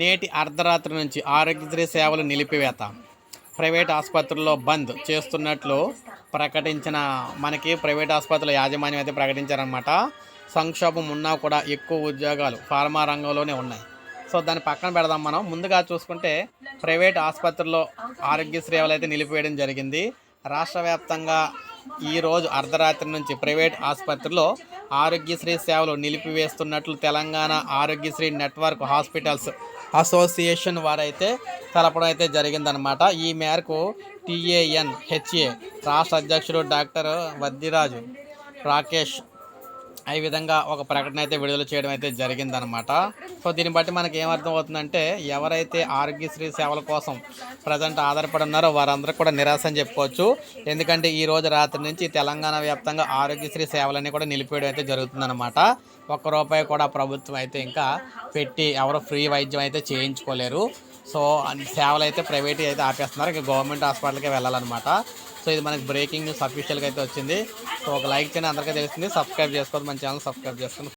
నేటి అర్ధరాత్రి నుంచి ఆరోగ్యశ్రీ సేవలు నిలిపివేత. ప్రైవేట్ ఆసుపత్రుల్లో బంద్ చేస్తున్నట్లు ప్రకటించిన మనకి ప్రైవేట్ ఆసుపత్రుల యాజమాన్యం అయితే ప్రకటించారనమాట సంక్షోభం ఉన్నా కూడా ఎక్కువ ఉద్యోగాలు ఫార్మా రంగంలోనే ఉన్నాయి. సో దాన్ని పక్కన పెడదాం మనం. ముందుగా చూసుకుంటే ప్రైవేట్ ఆసుపత్రుల్లో ఆరోగ్య సేవలు అయితే నిలిపివేయడం జరిగింది. రాష్ట్ర వ్యాప్తంగా ఈరోజు అర్ధరాత్రి నుంచి ప్రైవేట్ ఆసుపత్రిలో ఆరోగ్యశ్రీ సేవలు నిలిపివేస్తున్నట్లు Telangana Aarogyasri network hospitals association వారైతే తెలపడం అయితే జరిగిందనమాట ఈ మేరకు టిఏఎన్ హెచ్ఏ రాష్ట్ర అధ్యక్షుడు డాక్టర్ వద్దిరాజు రాకేష్ ఈ విధంగా ఒక ప్రకటన అయితే విడుదల చేయడం అయితే జరిగిందనమాట సో దీన్ని బట్టి మనకి ఏమర్థం అవుతుందంటే ఎవరైతే ఆరోగ్యశ్రీ సేవల కోసం ప్రజెంట్ ఆధారపడి ఉన్నారో వారందరూ కూడా నిరాశ అని చెప్పుకోవచ్చు. ఎందుకంటే ఈ రోజు రాత్రి నుంచి తెలంగాణ వ్యాప్తంగా ఆరోగ్యశ్రీ సేవలన్నీ కూడా నిలిపేయడం అయితే జరుగుతుందన్నమాట. ఒక్క రూపాయి కూడా ప్రభుత్వం అయితే ఇంకా పెట్టి ఎవరు ఫ్రీ వైద్యం అయితే చేయించుకోలేరు. సో సేవలు అయితే ప్రైవేట్ అయితే ఆపేస్తున్నారు. ఇక గవర్నమెంట్ హాస్పిటల్కే వెళ్ళాలన్నమాట. సో ఇది మనకి బ్రేకింగ్ న్యూస్ అఫీషియల్గా అయితే వచ్చింది. సో ఒక లైక్ చేయండి అందరికీ తెలిసింది సబ్స్క్రైబ్ చేసుకోవద్దు మన ఛానల్ సబ్స్క్రైబ్ చేసుకోండి.